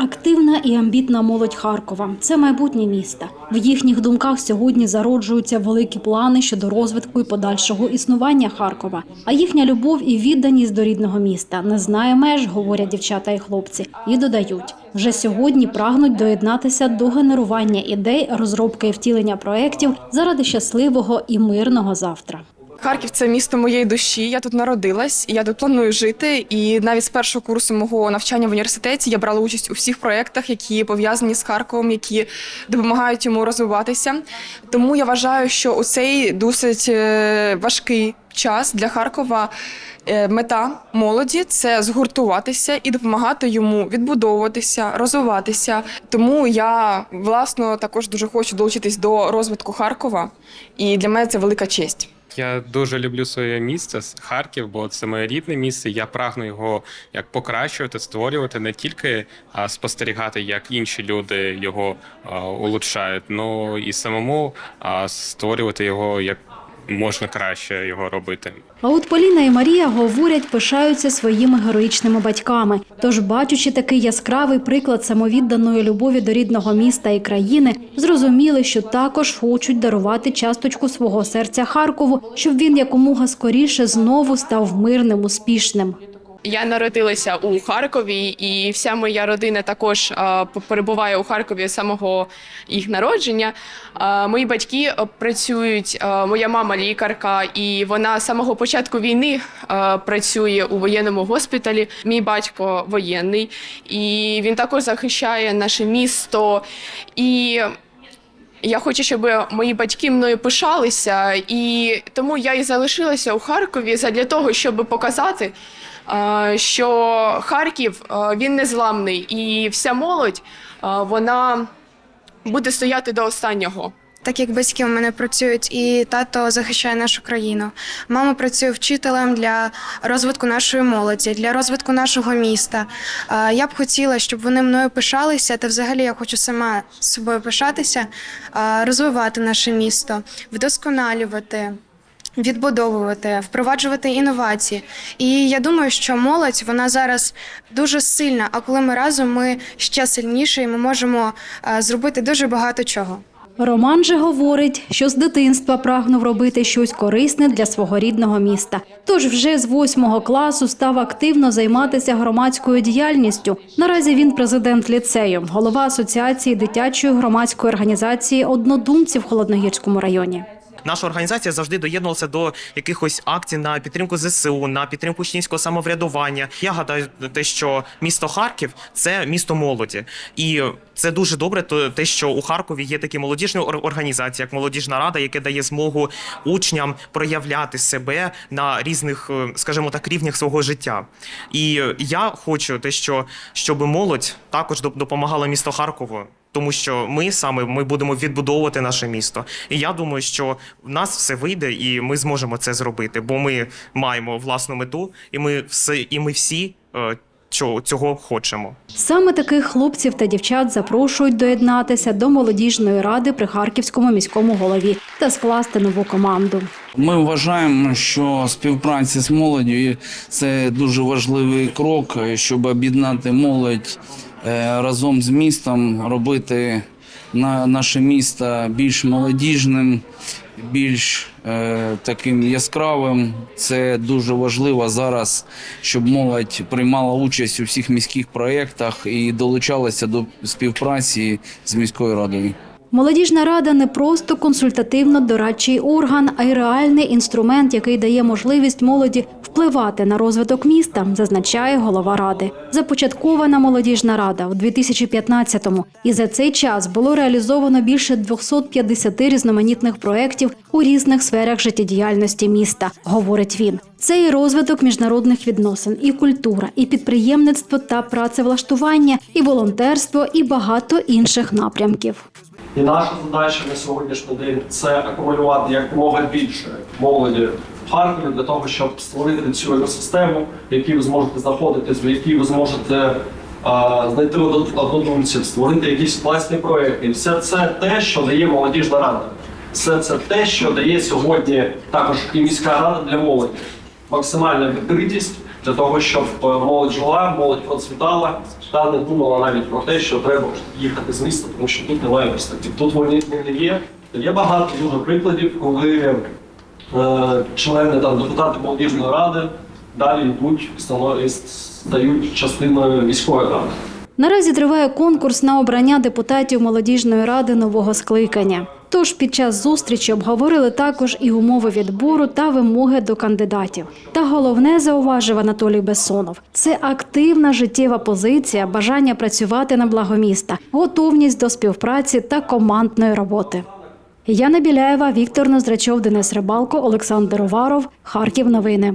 Активна і амбітна молодь Харкова це майбутнє міста. В їхніх думках сьогодні зароджуються великі плани щодо розвитку і подальшого існування Харкова. А їхня любов і відданість до рідного міста не знає меж, говорять дівчата і хлопці, і додають. Вже сьогодні прагнуть доєднатися до генерування ідей, розробки і втілення проєктів заради щасливого і мирного завтра. Харків це місто моєї душі. Я тут народилась, я тут планую жити. І навіть з першого курсу мого навчання в університеті я брала участь у всіх проєктах, які пов'язані з Харковом, які допомагають йому розвиватися. Тому я вважаю, що у цей досить е, важкий час для Харкова. е, Мета молоді це згуртуватися і допомагати йому відбудовуватися, розвиватися. Тому я власно також дуже хочу долучитись до розвитку Харкова, і для мене це велика честь. Я дуже люблю своє місце Харків, бо це моє рідне місце. Я прагну його як покращувати, створювати не тільки а, спостерігати, як інші люди його а, улучшають, але і самому а, створювати його як можна краще його робити. А от Поліна і Марія говорять, пишаються своїми героїчними батьками. Тож, бачучи такий яскравий приклад самовідданої любові до рідного міста і країни, зрозуміли, що також хочуть дарувати часточку свого серця Харкову, щоб він якомога скоріше знову став мирним, успішним. Я народилася у Харкові, і вся моя родина також перебуває у Харкові з самого їх народження. Мої батьки працюють, моя мама лікарка, і вона з самого початку війни працює у воєнному госпіталі. Мій батько воєнний, і він також захищає наше місто. І я хочу, щоб мої батьки мною пишалися, і тому я і залишилася у Харкові для того, щоб показати, що Харків е, він незламний, і вся молодь е, вона буде стояти до останнього. Так як батьки у мене працюють, і тато захищає нашу країну. Мама працює вчителем для розвитку нашої молоді, для розвитку нашого міста. Е, Я б хотіла, щоб вони мною пишалися, та взагалі я хочу сама собою пишатися, е, розвивати наше місто, вдосконалювати. Відбудовувати, впроваджувати інновації, і я думаю, що молодь вона зараз дуже сильна. А коли ми разом, ми ще сильніші, і ми можемо е, зробити дуже багато чого. Роман же говорить, що з дитинства прагнув робити щось корисне для свого рідного міста. Тож вже з восьмого класу став активно займатися громадською діяльністю. Наразі він президент ліцею, голова асоціації дитячої громадської організації однодумців в Холодногірському районі. Наша організація завжди доєднувалася до якихось акцій на підтримку ЗСУ, на підтримку учнівського самоврядування. Я гадаю, те, що місто Харків це місто молоді, і це дуже добре. то- те, що у Харкові є такі молодіжні ор- організації, як молодіжна рада, яка дає змогу учням проявляти себе на різних, е, скажімо так, рівнях свого життя. І я хочу те, що щоб молодь також доп- допомагала місту Харкову. Тому що ми саме ми будемо відбудовувати наше місто. І я думаю, що в нас все вийде, і ми зможемо це зробити, бо ми маємо власну мету, і ми все, і ми всі е, цього, цього хочемо. Саме таких хлопців та дівчат запрошують доєднатися до молодіжної ради при Харківському міському голові та скласти нову команду. Ми вважаємо, що співпраця з молоддю – це дуже важливий крок, щоб об'єднати молодь е, разом з містом, робити на наше місто більш молодіжним, більш е, таким яскравим. Це дуже важливо зараз, щоб молодь приймала участь у всіх міських проєктах і долучалася до співпраці з міською радою. Молодіжна рада не просто консультативно-дорадчий орган, а й реальний інструмент, який дає можливість молоді впливати на розвиток міста, зазначає голова ради. Започаткована молодіжна рада у 2015-му. І за цей час було реалізовано більше 250 різноманітних проєктів у різних сферах життєдіяльності міста, говорить він. Це і розвиток міжнародних відносин, і культура, і підприємництво та працевлаштування, і волонтерство, і багато інших напрямків. І наша задача на сьогоднішній день це акумулювати якомога більше молоді в Харкові для того, щоб створити цю екосистему, в якій ви зможете знаходитись, в якій ви зможете а, знайти одно- однодумців, створити якісь власні проекти. Все це те, що дає молодіжна рада. Все це те, що дає сьогодні також і міська рада для молоді. Максимальна відкритість, для того, щоб е, молодь жила, молодь процвітала та не думала навіть про те, що треба їхати з міста, тому що тут немає перспектив. Тут вони не є. Є багато дуже прикладів, коли е, члени там депутати молодіжної ради далі йдуть і стають частиною міської ради. Наразі триває конкурс на обрання депутатів молодіжної ради нового скликання. Тож під час зустрічі обговорили також і умови відбору та вимоги до кандидатів. Та головне зауважив Анатолій Бессонов – це активна життєва позиція, бажання працювати на благо міста, готовність до співпраці та командної роботи. Яна Біляєва, Віктор Ноздрачов, Денис Рибалко, Олександр Уваров. Харків. Новини.